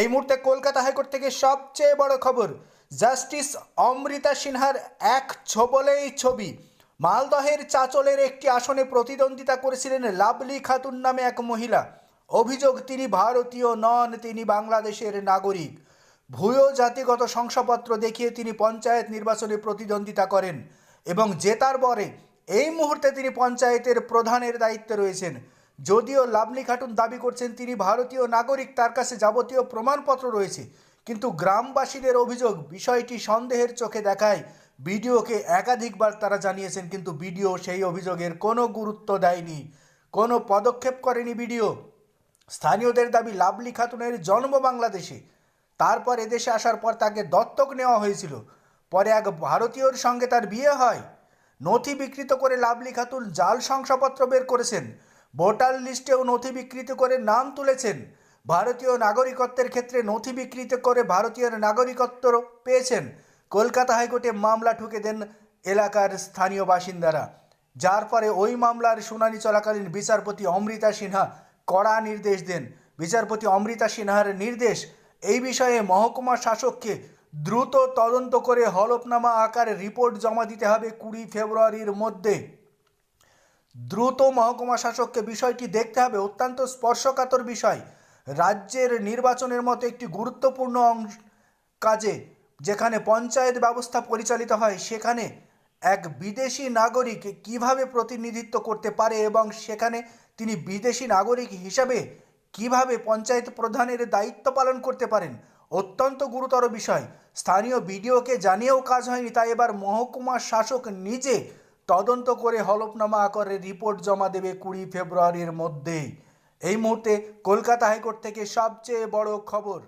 এই মুহূর্তে কলকাতা হাইকোর্ট থেকে সবচেয়ে বড় খবর, জাস্টিস অমৃতা সিনহার এক ছবলেই ছবি। মালদহের চাচলের একটি আসনে প্রতিদ্বন্দ্বিতা করেছিলেন লাভলি খাতুন নামে এক মহিলা। অভিযোগ, তিনি ভারতীয় নন, তিনি বাংলাদেশের নাগরিক। ভূয় জাতিগত শংসাপত্র দেখিয়ে তিনি পঞ্চায়েত নির্বাচনে প্রতিদ্বন্দ্বিতা করেন এবং জেতার পরে এই মুহূর্তে তিনি পঞ্চায়েতের প্রধানের দায়িত্বে রয়েছেন। যদিও লাভলি খাতুন দাবি করছেন তিনি ভারতীয় নাগরিক, তার কাছে যাবতীয় প্রমাণপত্র রয়েছে। কিন্তু গ্রামবাসীদের অভিযোগ বিষয়টি সন্দেহের চোখে দেখায়। বিডিওকে একাধিকবার তারা জানিয়েছেন, কিন্তু বিডিও সেই অভিযোগের কোনো গুরুত্ব দেয়নি। কোনো পদক্ষেপ করেনি বিডিও স্থানীয়দের দাবি লাভলি খাতুনের জন্ম বাংলাদেশে। তারপর এদেশে আসার পর তাকে দত্তক নেওয়া হয়েছিল। পরে এক ভারতীয়র সঙ্গে তার বিয়ে হয়। নথি বিকৃত করে লাভলি খাতুন জাল শংসাপত্র বের করেছেন। ভোটার লিস্টেও নথি বিকৃত করে নাম তুলেছেন। ভারতীয় নাগরিকত্বের ক্ষেত্রে নথি বিকৃত করে ভারতীয় নাগরিকত্ব পেয়েছেন। কলকাতা হাইকোর্টে মামলা ঠুকে দেন এলাকার স্থানীয় বাসিন্দারা। যার পরে ওই মামলার শুনানি চলাকালীন বিচারপতি অমৃতা সিনহা কড়া নির্দেশ দেন। বিচারপতি অমৃতা সিনহার নির্দেশ, এই বিষয়ে মহকুমা শাসককে দ্রুত তদন্ত করে হলফনামা আকারে রিপোর্ট জমা দিতে হবে কুড়ি ফেব্রুয়ারির মধ্যে। দ্রুত মহকুমা শাসককে বিষয়টি দেখতে হবে। অত্যন্ত স্পর্শকাতর বিষয়। রাজ্যের নির্বাচনের মতো একটি গুরুত্বপূর্ণ অংশ কাজে যেখানে পঞ্চায়েত ব্যবস্থা পরিচালিত হয়, সেখানে এক বিদেশি নাগরিক কীভাবে প্রতিনিধিত্ব করতে পারে এবং সেখানে তিনি বিদেশি নাগরিক হিসাবে কীভাবে পঞ্চায়েত প্রধানের দায়িত্ব পালন করতে পারেন, অত্যন্ত গুরুতর বিষয়। স্থানীয় বিডিওকে জানিয়েও কাজ হয়নি, তাই এবার মহকুমা শাসক নিজে তদন্ত করে হলফনামা আকারে রিপোর্ট জমা দেবে কুড়ি ফেব্রুয়ারির মধ্যেই। এই মুহূর্তে কলকাতা হাইকোর্ট থেকে সবচেয়ে বড় খবর।